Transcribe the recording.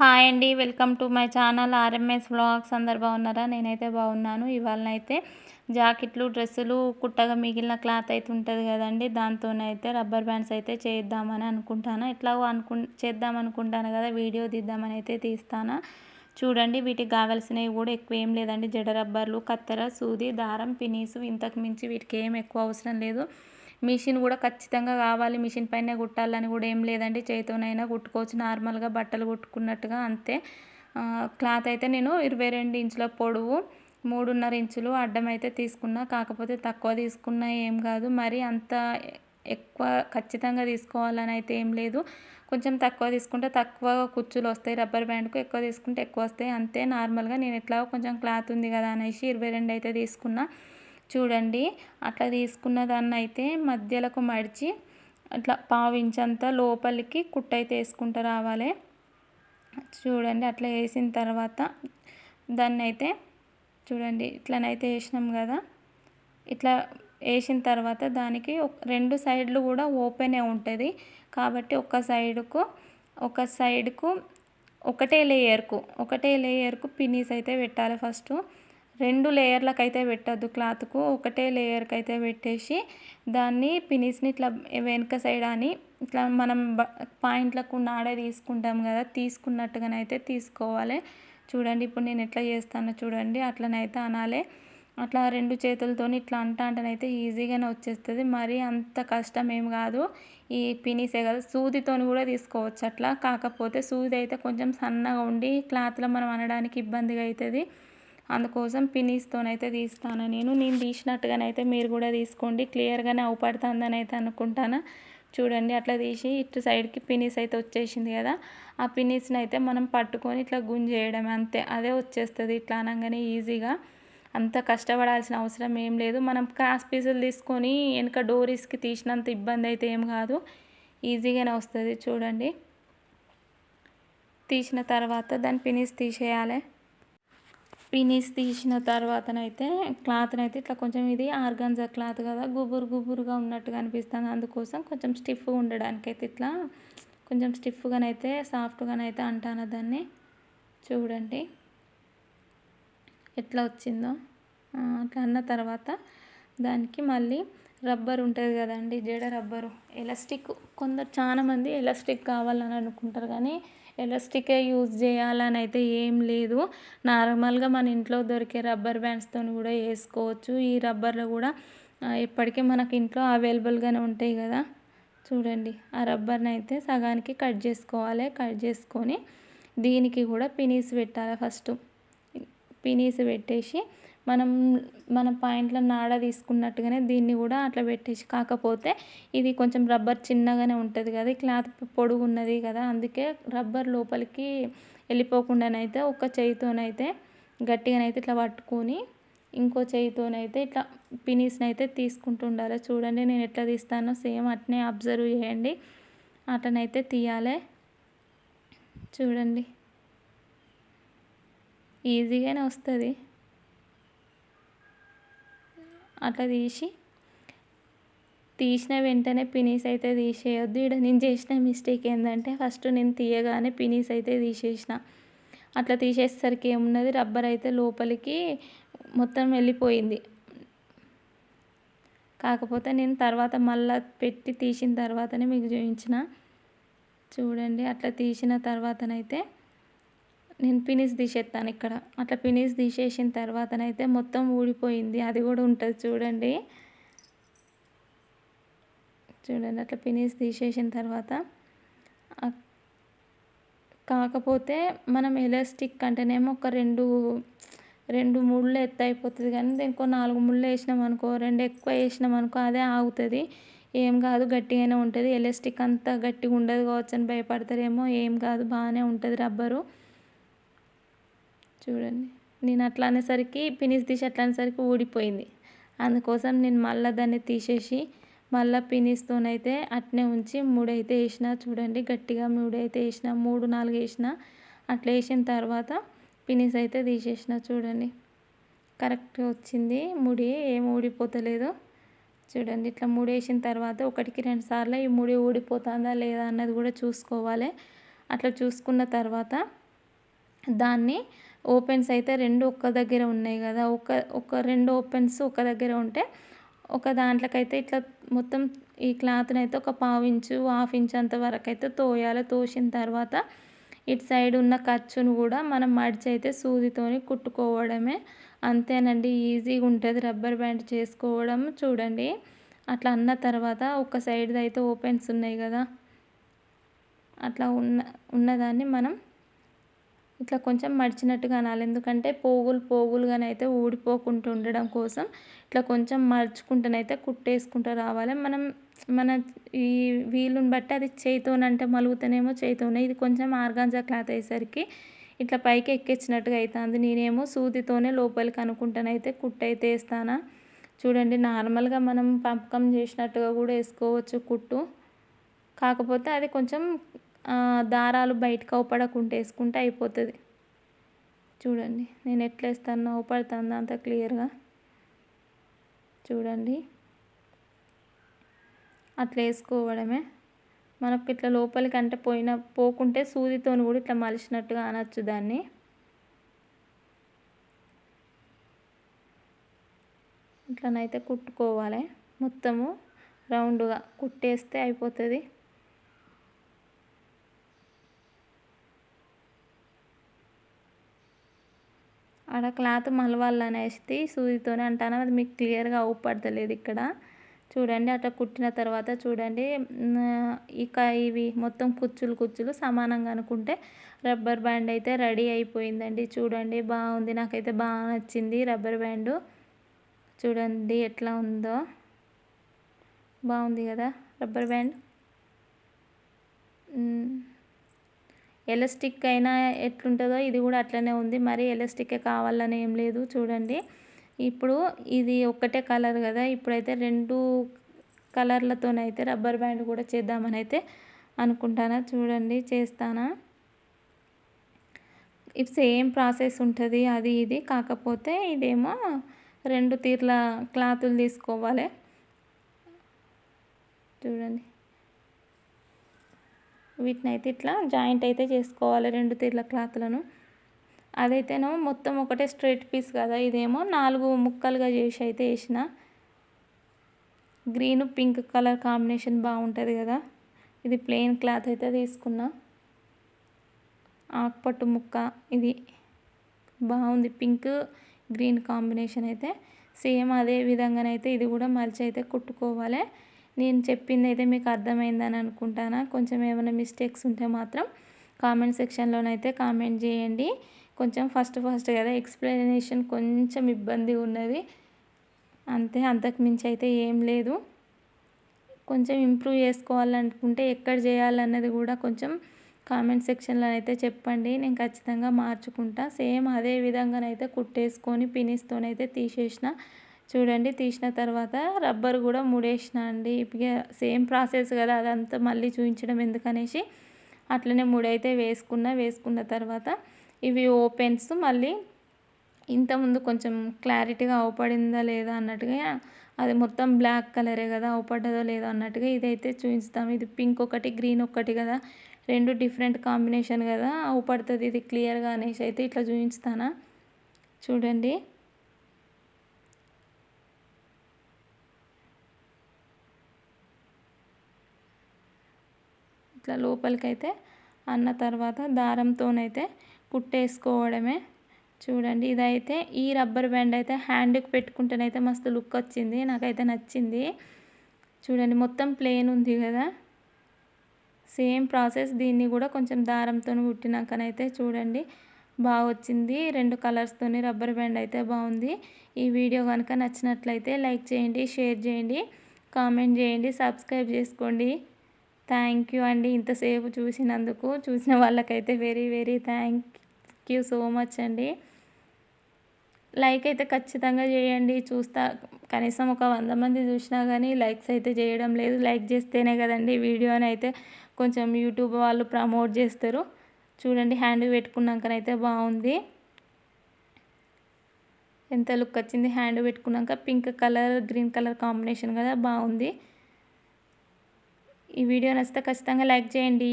Hi అండి welcome to my channel RMS vlogs. అందరు బాగున్నారా? నేనైతే బాగున్నాను. ఇవాళనైతే జాకెట్లు డ్రెస్సులు కుట్టగా మిగిలిన క్లాత్ అయితే ఉంటుంది కదండి. దాంతోనైతే రబ్బర్ బ్యాండ్స్ అయితే చేద్దామని అనుకుంటాను. ఎట్లాగో అనుకు చేద్దాం అనుకుంటాను కదా వీడియో తీద్దామని అయితే తీస్తాను. చూడండి వీటికి కావాల్సినవి కూడా ఎక్కువ ఏం లేదండి. జడ రబ్బర్లు కత్తెర సూది దారం పినీసు ఇంతకు మించి వీటికి ఏం ఎక్కువ అవసరం లేదు. మిషన్ కూడా ఖచ్చితంగా కావాలి. మిషన్ పైన కుట్టాలని కూడా ఏం లేదండి. చేతితోనైనా కుట్టుకోవచ్చు. నార్మల్గా బట్టలు కుట్టుకున్నట్టుగా అంతే. క్లాత్ అయితే నేను ఇరవై రెండు ఇంచుల పొడవు మూడున్నర ఇంచులు అడ్డం అయితే తీసుకున్నా. కాకపోతే తక్కువ తీసుకున్నా ఏం కాదు. మరి అంత ఎక్కువ ఖచ్చితంగా తీసుకోవాలని అయితే ఏం లేదు. కొంచెం తక్కువ తీసుకుంటే తక్కువ కుచ్చులు వస్తాయి. రబ్బర్ బ్యాండ్కు ఎక్కువ తీసుకుంటే ఎక్కువ వస్తాయి. అంతే. నార్మల్గా నేను ఎట్లా కొంచెం క్లాత్ ఉంది కదా అనేసి ఇరవై రెండు అయితే తీసుకున్నా. చూడండి. అట్లా తీసుకున్న దాన్ని అయితే మధ్యలకు మడిచి అట్లా పావించంత లోపలికి కుట్టయితే వేసుకుంటూ రావాలి. చూడండి అట్లా వేసిన తర్వాత దాన్ని అయితే చూడండి ఇట్లనైతే వేసినాం కదా. ఇట్లా వేసిన తర్వాత దానికి రెండు సైడ్లు కూడా ఓపెనే ఉంటుంది. కాబట్టి ఒక సైడుకు ఒక సైడ్కు ఒకటే లేయర్కు ఒకటే లేయర్కు పినీస్ అయితే పెట్టాలి ఫస్ట్. రెండు లేయర్లకు అయితే పెట్టద్దు క్లాత్కు. ఒకటే లేయర్కి అయితే పెట్టేసి దాన్ని పినిస్ని ఇట్లా వెనుక సైడ్ అని ఇట్లా మనం పాయింట్లకు నాడే తీసుకుంటాం కదా తీసుకున్నట్టుగానైతే తీసుకోవాలి. చూడండి ఇప్పుడు నేను ఎట్లా చేస్తానో చూడండి అట్లనైతే అనాలి. అట్లా రెండు చేతులతో ఇట్లా అంట అంటనైతే ఈజీగానే వచ్చేస్తుంది. మరి అంత కష్టం ఏం కాదు. ఈ పినిసే కదా సూదితో కూడా తీసుకోవచ్చు అట్లా. కాకపోతే సూది అయితే కొంచెం సన్నగా ఉండి క్లాత్లో మనం అనడానికి ఇబ్బందిగా అవుతుంది అందుకోసం పినీస్తోనైతే తీస్తాను. నేను నేను తీసినట్టుగానైతే మీరు కూడా తీసుకోండి. క్లియర్గానే అవుపడుతుందని అయితే అనుకుంటాను. చూడండి అట్లా తీసి ఇటు సైడ్కి పినీస్ అయితే వచ్చేసింది కదా. ఆ పినీస్ని అయితే మనం పట్టుకొని ఇట్లా గుంజేయడం అంతే. అదే వచ్చేస్తుంది ఇట్లా అనగానే ఈజీగా. అంత కష్టపడాల్సిన అవసరం ఏం లేదు. మనం క్రాస్ పీసులు తీసుకొని వెనుక డోరీస్కి తీసినంత ఇబ్బంది అయితే ఏం కాదు. ఈజీగానే వస్తుంది చూడండి. తీసిన తర్వాత దాని పినీస్ తీసేయాలి. పినీస్ తీసిన తర్వాతనైతే క్లాత్నైతే ఇట్లా కొంచెం ఇది ఆర్గాన్జా క్లాత్ కదా గుబురు గుబురుగా ఉన్నట్టుగా అనిపిస్తుంది. అందుకోసం కొంచెం స్టిఫ్గా ఉండడానికైతే ఇట్లా కొంచెం స్టిఫ్గానైతే సాఫ్ట్గానైతే అంటాను దాన్ని. చూడండి. ఎట్లా వచ్చిందో. అట్లా అన్న తర్వాత దానికి మళ్ళీ రబ్బర్ ఉంటుంది కదండి జడ రబ్బరు. ఎలాస్టిక్ కొందరు చాలా మంది ఎలాస్టిక్ కావాలని అనుకుంటారు కానీ ఎలాస్టికే యూజ్ చేయాలని అయితే ఏం లేదు. నార్మల్గా మన ఇంట్లో దొరికే రబ్బర్ బ్యాండ్స్తో కూడా వేసుకోవచ్చు. ఈ రబ్బర్లో కూడా ఎప్పటికీ మనకి ఇంట్లో అవైలబుల్గానే ఉంటాయి కదా. చూడండి ఆ రబ్బర్ని అయితే సగానికి కట్ చేసుకోవాలి. కట్ చేసుకొని దీనికి కూడా పినీస్ పెట్టాలి ఫస్ట్. పినీస్ పెట్టేసి మనం మన పాయింట్లో నాడ తీసుకున్నట్టుగానే దీన్ని కూడా అట్లా పెట్టేసి కాకపోతే ఇది కొంచెం రబ్బర్ చిన్నగానే ఉంటుంది కదా క్లాత్ పొడుగు ఉన్నది కదా అందుకే రబ్బర్ లోపలికి వెళ్ళిపోకుండానైతే ఒక చేయితోనైతే గట్టిగానైతే ఇట్లా పట్టుకొని ఇంకో చేయితోనైతే ఇట్లా పినీస్ని అయితే తీసుకుంటూ ఉండాలి చూడండి నేను ఎట్లా తీస్తానో సేమ్ అట్నే అబ్జర్వ్ చేయండి. అట్లనైతే తీయాలి. చూడండి. ఈజీగానే వస్తుంది. అట్లా తీసి తీసిన వెంటనే పినీస్ అయితే తీసేయొద్దు. ఇక్కడ నేను చేసిన మిస్టేక్ ఏంటంటే ఫస్ట్ నేను తీయగానే పినీస్ అయితే తీసేసిన. అట్లా తీసేసరికి ఏమున్నది? రబ్బర్ అయితే లోపలికి మొత్తం వెళ్ళిపోయింది. కాకపోతే నేను తర్వాత మళ్ళీ పెట్టి తీసిన తర్వాతనే మీకు చూపించిన. చూడండి అట్లా తీసిన తర్వాతనైతే నేను పినిస్ తీసేస్తాను ఇక్కడ. అట్లా పినిస్ తీసేసిన తర్వాతనైతే మొత్తం ఊడిపోయింది. అది కూడా ఉంటుంది చూడండి. చూడండి అట్లా పినిస్ తీసేసిన తర్వాత కాకపోతే మనం ఎలాస్టిక్ అంటేనేమో ఒక రెండు రెండు ముళ్ళు ఎత్తు అయిపోతుంది కానీ దీనికో నాలుగు ముళ్ళు వేసినాం అనుకో రెండు ఎక్కువ వేసినాం అనుకో అదే ఆగుతుంది. ఏం కాదు గట్టిగానే ఉంటుంది. ఎలాస్టిక్ అంతా గట్టిగా ఉండదు కావచ్చు అని భయపడతారేమో ఏం కాదు బాగానే ఉంటుంది రబ్బరు. చూడండి. నేను అట్లా అనేసరికి పినిస్ తీసి అట్లా అనేసరికి ఊడిపోయింది. అందుకోసం నేను మళ్ళీ దాన్ని తీసేసి మళ్ళీ పినిస్తోనైతే అట్నే ఉంచి మూడైతే వేసిన చూడండి గట్టిగా మూడైతే వేసిన మూడు నాలుగు వేసిన అట్లా వేసిన తర్వాత పినిస్ అయితే తీసేసిన చూడండి. కరెక్ట్గా వచ్చింది. ముడి ఏం ఊడిపోతలేదు. చూడండి ఇట్లా ముడి వేసిన తర్వాత ఒకటికి రెండు సార్లు ఈ ముడి ఊడిపోతుందా లేదా అన్నది కూడా చూసుకోవాలి. అట్లా చూసుకున్న తర్వాత దాన్ని ఓపెన్స్ అయితే రెండు ఒక్క దగ్గర ఉన్నాయి కదా. ఒక ఒక రెండు ఓపెన్స్ ఒక దగ్గర ఉంటే ఒక దాంట్లోకైతే ఇట్లా మొత్తం ఈ క్లాత్ని అయితే ఒక పావు ఇంచు హాఫ్ ఇంచ్ అంత వరకు అయితే తోయాలి. తోసిన తర్వాత ఇటు సైడ్ ఉన్న ఖర్చును కూడా మనం మడిచి అయితే సూదితోని కుట్టుకోవడమే. అంతేనండి ఈజీగా ఉంటుంది రబ్బర్ బ్యాండ్ చేసుకోవడం చూడండి. అట్లా అన్న తర్వాత ఒక సైడ్ అయితే ఓపెన్స్ ఉన్నాయి కదా. అట్లా ఉన్న ఉన్నదాన్ని మనం ఇట్లా కొంచెం మడిచినట్టుగా అనాలి. ఎందుకంటే పోగులు పోగులుగానైతే ఊడిపోకుండా ఉండడం కోసం ఇట్లా కొంచెం మడుచుకుంటేనైతే కుట్టేసుకుంటూ రావాలి. మనం మన ఈ వీలుని బట్టి అది చేయితోనంటే మలుగుతానేమో చేయితోనే ఇది కొంచెం ఆర్గాన్జా క్లాత్ అయ్యేసరికి ఇట్లా పైకి ఎక్కించినట్టుగా అవుతుంది నేనేమో సూదితోనే లోపలికి అనుకుంటానైతే కుట్టయితే వేస్తానా. చూడండి నార్మల్గా మనం పంపకం చేసినట్టుగా కూడా వేసుకోవచ్చు కుట్టు. కాకపోతే అది కొంచెం దారాలు బయటకు అవపడకుండా వేసుకుంటే అయిపోతుంది. చూడండి నేను ఎట్లా వేస్తాను అవపడుతుంది అంత క్లియర్గా? చూడండి. అట్లా వేసుకోవడమే. మనకు ఇట్లా లోపలికి అంటే పోయిన పోకుంటే సూదితో కూడా ఇట్లా మలిచినట్టుగా అనొచ్చు దాన్ని. ఇట్లనైతే కుట్టుకోవాలి. మొత్తము రౌండ్గా కుట్టేస్తే అయిపోతుంది. ఆడ క్లాత్ మలవాలనేసి సూదితోనే అంటాను. అది మీకు క్లియర్గా అవుపడతలేదు ఇక్కడ. చూడండి అట్లా కుట్టిన తర్వాత చూడండి ఇక ఇవి మొత్తం కుచ్చులు కుచ్చులు సమానంగా అనుకుంటే రబ్బర్ బ్యాండ్ అయితే రెడీ అయిపోయిందండి. చూడండి బాగుంది. నాకైతే బాగా నచ్చింది రబ్బర్ బ్యాండు. చూడండి ఎట్లా ఉందో. బాగుంది కదా రబ్బర్ బ్యాండ్? ఎలాస్టిక్ అయినా ఎట్లుంటుందో ఇది కూడా అట్లనే ఉంది. మరి ఎలాస్టికే కావాలని ఏం లేదు చూడండి. ఇప్పుడు ఇది ఒక్కటే కలర్ కదా. ఇప్పుడైతే రెండు కలర్లతోనైతే రబ్బర్ బ్యాండ్ కూడా చేద్దామని అయితే అనుకుంటానా. చూడండి చేస్తానా? ఇది సేమ్ ప్రాసెస్ ఉంటుంది అది ఇది. కాకపోతే ఇదేమో రెండు తీర్ల క్లాతులు తీసుకోవాలి. చూడండి. వీటిని అయితే ఇట్లా జాయింట్ అయితే చేసుకోవాలి రెండు తీర్ల క్లాత్లను. అదైతేనో మొత్తం ఒకటే స్ట్రైట్ పీస్ కదా ఇదేమో నాలుగు ముక్కలుగా చేసి అయితే వేసిన. గ్రీన్ పింక్ కలర్ కాంబినేషన్ బాగుంటుంది కదా ఇది ప్లెయిన్ క్లాత్ అయితే తీసుకున్నా. ఆకుపట్టు ముక్క ఇది బాగుంది పింక్ గ్రీన్ కాంబినేషన్ అయితే. సేమ్ అదే విధంగానైతే ఇది కూడా మలిచి అయితే కుట్టుకోవాలి. నేను చెప్పింది అయితే మీకు అర్థమైందని అనుకుంటానా. కొంచెం ఏమైనా మిస్టేక్స్ ఉంటే మాత్రం కామెంట్ సెక్షన్లోనైతే కామెంట్ చేయండి. కొంచెం ఫస్ట్ ఫస్ట్ కదా ఎక్స్ప్లెనేషన్ కొంచెం ఇబ్బంది ఉన్నది. అంతే అంతకు మించి అయితే ఏం లేదు. కొంచెం ఇంప్రూవ్ చేసుకోవాలనుకుంటే ఎక్కడ చేయాలన్నది కూడా కొంచెం కామెంట్ సెక్షన్లో అయితే చెప్పండి. నేను ఖచ్చితంగా మార్చుకుంటా. సేమ్ అదే విధంగానైతే కుట్టేసుకొని పినిస్తోనైతే తీసేసిన చూడండి తీసిన తర్వాత రబ్బర్ కూడా ముడేసిన అండి. ఇక సేమ్ ప్రాసెస్ కదా అదంతా మళ్ళీ చూపించడం ఎందుకనేసి అట్లనే ముడైతే వేసుకున్న వేసుకున్న తర్వాత ఇవి ఓపెన్స్ మళ్ళీ ఇంతకుముందు కొంచెం క్లారిటీగా అవపడిందా లేదా అన్నట్టుగా అది మొత్తం బ్లాక్ కలరే కదా అవపడ్డదో లేదో అన్నట్టుగా ఇదైతే చూపిస్తాం ఇది పింక్ ఒకటి గ్రీన్ ఒకటి కదా రెండు డిఫరెంట్ కాంబినేషన్ కదా అవపడుతుంది ఇది క్లియర్గా అనేసి అయితే ఇట్లా చూపించుతానా చూడండి. ఇట్లా లోపలికైతే అన్న తర్వాత దారంతోనైతే కుట్టేసుకోవడమే చూడండి ఇదైతే ఈ రబ్బర్ బ్యాండ్ అయితే హ్యాండ్కి పెట్టుకుంటేనైతే మస్తు లుక్ వచ్చింది నాకైతే నచ్చింది. చూడండి మొత్తం ప్లేన్ ఉంది కదా. సేమ్ ప్రాసెస్ దీన్ని కూడా కొంచెం దారంతో కుట్టినాకనైతే చూడండి బాగా వచ్చింది రెండు కలర్స్తోని రబ్బర్ బ్యాండ్ అయితే బాగుంది. ఈ వీడియో కనుక నచ్చినట్లయితే లైక్ చేయండి షేర్ చేయండి కామెంట్ చేయండి సబ్స్క్రైబ్ చేసుకోండి. థ్యాంక్ యూ అండి. ఇంతసేపు చూసినందుకు. చూసిన వాళ్ళకైతే very very thank you so much అండి. లైక్ అయితే ఖచ్చితంగా చేయండి. చూస్తా కనీసం ఒక వంద మంది చూసినా కానీ లైక్స్ అయితే చేయడం లేదు. లైక్ చేస్తేనే కదండి వీడియోని అయితే కొంచెం యూట్యూబ్ వాళ్ళు ప్రమోట్ చేస్తారు. చూడండి హ్యాండ్ పెట్టుకున్నాకనైతే బాగుంది. ఎంత లుక్ వచ్చింది? హ్యాండ్ పెట్టుకున్నాక pink colour green colour combination కదా బాగుంది. ఈ వీడియో నచ్చితే ఖచ్చితంగా లైక్ చేయండి.